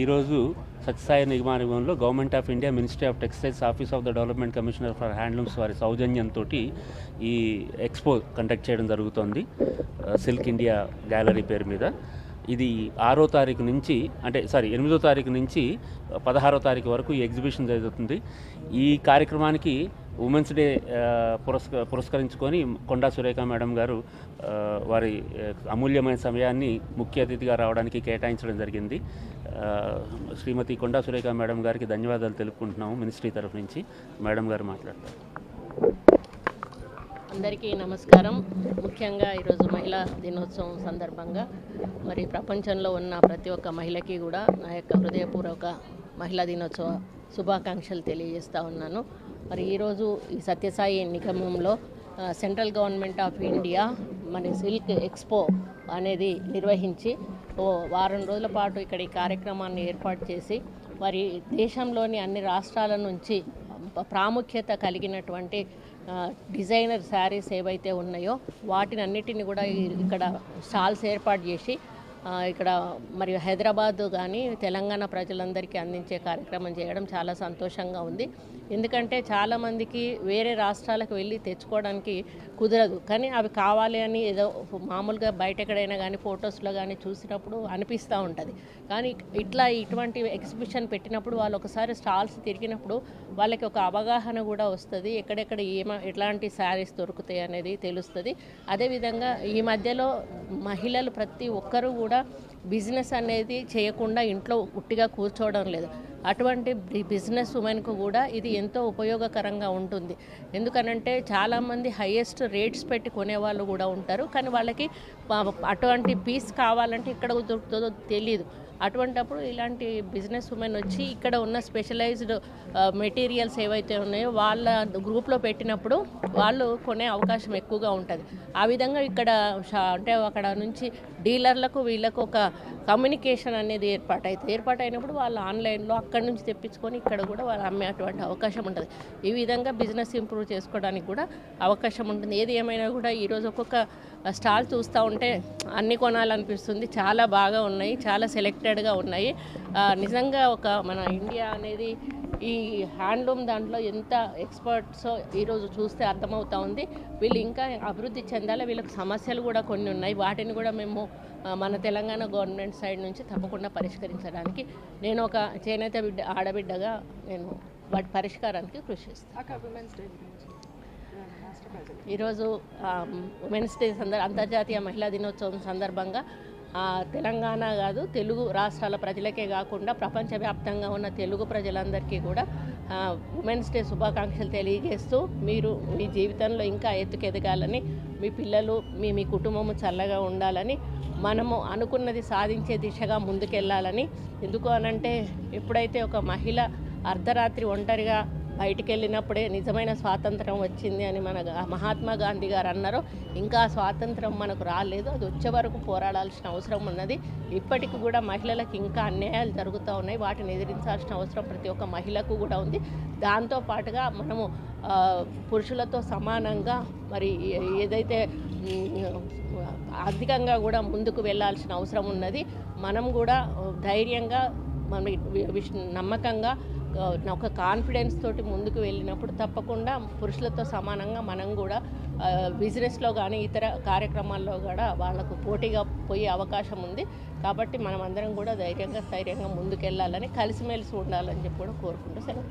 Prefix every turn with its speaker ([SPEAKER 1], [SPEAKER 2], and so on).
[SPEAKER 1] ఈరోజు సత్యసాయి నిర్మాణంలో government of India ministry of textiles office of the development commissioner for handlooms వారి సౌజన్యంతో ఈ ఎక్స్పో కండక్ట్ చేయడం జరుగుతోంది సిల్క్ ఇండియా గ్యాలరీ పేరు మీద. ఇది ఆరో తారీఖు నుంచి అంటే సారీ ఎనిమిదో తారీఖు నుంచి పదహారో తారీఖు వరకు ఈ ఎగ్జిబిషన్ జరుగుతుంది. ఈ కార్యక్రమానికి ఉమెన్స్ డే పురస్క పురస్కరించుకొని కొండా సురేఖ మేడం గారు వారి అమూల్యమైన సమయాన్ని ముఖ్య అతిథిగా రావడానికి కేటాయించడం జరిగింది. శ్రీమతి కొండా సురేఖ మేడం గారికి ధన్యవాదాలు తెలుపుకుంటున్నాము మినిస్ట్రీ తరఫు నుంచి. మేడం గారు మాట్లాడతారు.
[SPEAKER 2] అందరికీ నమస్కారం. ముఖ్యంగా ఈరోజు మహిళా దినోత్సవం సందర్భంగా మరి ప్రపంచంలో ఉన్న ప్రతి ఒక్క మహిళకి కూడా నా యొక్క హృదయపూర్వక మహిళా దినోత్సవ శుభాకాంక్షలు తెలియజేస్తూ ఉన్నాను. మరి ఈరోజు ఈ సత్యసాయి నిగమంలో సెంట్రల్ గవర్నమెంట్ ఆఫ్ ఇండియా మరి సిల్క్ ఎక్స్పో అనేది నిర్వహించి ఓ వారం రోజుల పాటు ఇక్కడ ఈ కార్యక్రమాన్ని ఏర్పాటు చేసి మరి దేశంలోని అన్ని రాష్ట్రాల నుంచి ప్రాముఖ్యత కలిగినటువంటి డిజైనర్ శారీస్ ఏవైతే ఉన్నాయో వాటిని అన్నిటిని కూడా ఇక్కడ స్టాల్స్ ఏర్పాటు చేసి ఇక్కడ మరియు హైదరాబాద్ కానీ తెలంగాణ ప్రజలందరికీ అందించే కార్యక్రమం చేయడం చాలా సంతోషంగా ఉంది. ఎందుకంటే చాలామందికి వేరే రాష్ట్రాలకు వెళ్ళి తెచ్చుకోవడానికి కుదరదు. కానీ అవి కావాలి అని ఏదో మామూలుగా బయట ఎక్కడైనా కానీ ఫొటోస్లో కానీ చూసినప్పుడు అనిపిస్తూ ఉంటుంది. కానీ ఇట్లా ఇటువంటి ఎగ్జిబిషన్ పెట్టినప్పుడు వాళ్ళు ఒకసారి స్టాల్స్ తిరిగినప్పుడు వాళ్ళకి ఒక అవగాహన కూడా వస్తుంది. ఎక్కడెక్కడ ఏమ ఎట్లాంటి శారీస్ దొరుకుతాయి అనేది తెలుస్తుంది. అదేవిధంగా ఈ మధ్యలో మహిళలు ప్రతి ఒక్కరూ కూడా బిజినెస్ అనేది చేయకుండా ఇంట్లో ఉట్టిగా కూర్చోవడం లేదు. అటువంటి బిజినెస్ ఉమెన్కు కూడా ఇది ఎంతో ఉపయోగకరంగా ఉంటుంది. ఎందుకనంటే చాలామంది హయ్యెస్ట్ రేట్స్ పెట్టి కొనేవాళ్ళు కూడా ఉంటారు. కానీ వాళ్ళకి అటువంటి పీస్ కావాలంటే ఇక్కడ దొరుకుతుందో తెలియదు అటువంటప్పుడు ఇలాంటి బిజినెస్ ఉమెన్ వచ్చి ఇక్కడ ఉన్న స్పెషలైజ్డ్ మెటీరియల్స్ ఏవైతే ఉన్నాయో వాళ్ళ గ్రూప్లో పెట్టినప్పుడు వాళ్ళు కొనే అవకాశం ఎక్కువగా ఉంటుంది. ఆ విధంగా ఇక్కడ షా- అంటే అక్కడ నుంచి డీలర్లకు వీళ్ళకు ఒక కమ్యూనికేషన్ అనేది ఏర్పాటైతే ఏర్పాటైనప్పుడు ఏర్పాటు అయినప్పుడు వాళ్ళు ఆన్లైన్లో అక్కడి నుంచి తెప్పించుకొని ఇక్కడ కూడా వాళ్ళు అమ్మే అటువంటి అవకాశం ఉంటుంది. ఈ విధంగా బిజినెస్ ఇంప్రూవ్ చేసుకోవడానికి కూడా అవకాశం ఉంటుంది. ఏది ఏమైనా కూడా ఈరోజు ఒక్కొక్క స్టాల్ చూస్తూ ఉంటే అన్ని కొనాలనిపిస్తుంది. చాలా బాగా ఉన్నాయి. చాలా సెలెక్టెడ్గా ఉన్నాయి. నిజంగా ఒక మన ఇండియా అనేది ఈ హ్యాండ్లూమ్ దాంట్లో ఎంత ఎక్స్పర్ట్స్ ఈరోజు చూస్తే అర్థమవుతా ఉంది. వీళ్ళు ఇంకా అభివృద్ధి చెందాలి వీళ్ళకి సమస్యలు కూడా కొన్ని ఉన్నాయి. వాటిని కూడా మేము మన తెలంగాణ గవర్నమెంట్ సైడ్ నుంచి తప్పకుండా పరిష్కరించడానికి నేను ఒక చేనేత బిడ్డ ఆడబిడ్డగా నేను వాటి పరిష్కారానికి కృషి చేస్తాను. ఈరోజు ఉమెన్స్ డే సందర్ అంతర్జాతీయ మహిళా దినోత్సవం సందర్భంగా తెలంగాణ కాదు తెలుగు రాష్ట్రాల ప్రజలకే కాకుండా ప్రపంచవ్యాప్తంగా ఉన్న తెలుగు ప్రజలందరికీ కూడా ఉమెన్స్ డే శుభాకాంక్షలు తెలియజేస్తూ మీరు మీ జీవితంలో ఇంకా ఎత్తుకెదగాలని మీ పిల్లలు మీ మీ కుటుంబము చల్లగా ఉండాలని మనము అనుకున్నది సాధించే దిశగా ముందుకెళ్ళాలని. ఎందుకు అనంటే ఎప్పుడైతే ఒక మహిళ అర్ధరాత్రి ఒంటరిగా బయటికి వెళ్ళినప్పుడే నిజమైన స్వాతంత్రం వచ్చింది అని మన మహాత్మా గాంధీ గారు అన్నారు. ఇంకా స్వాతంత్రం మనకు రాలేదు. అది వచ్చే వరకు పోరాడాల్సిన అవసరం ఉన్నది. ఇప్పటికి కూడా మహిళలకు ఇంకా అన్యాయాలు జరుగుతూ ఉన్నాయి. వాటిని ఎదిరించాల్సిన అవసరం ప్రతి ఒక్క మహిళకు కూడా ఉంది. దాంతో పాటుగా మనము పురుషులతో సమానంగా మరి ఏదైతే ఆర్థికంగా కూడా ముందుకు వెళ్ళాల్సిన అవసరం ఉన్నది. మనం కూడా ధైర్యంగా మన విష్- నమ్మకంగా ఒక కాన్ఫిడెన్స్ తోటి ముందుకు వెళ్ళినప్పుడు తప్పకుండా పురుషులతో సమానంగా మనం కూడా బిజినెస్లో కానీ ఇతర కార్యక్రమాల్లో కూడా వాళ్ళకు పోటీగా పోయే అవకాశం ఉంది. కాబట్టి మనం అందరం కూడా ధైర్యంగా స్థైర్యంగా ముందుకెళ్ళాలని కలిసిమెలిసి ఉండాలని చెప్పి కూడా కోరుకుంటూ సెలవు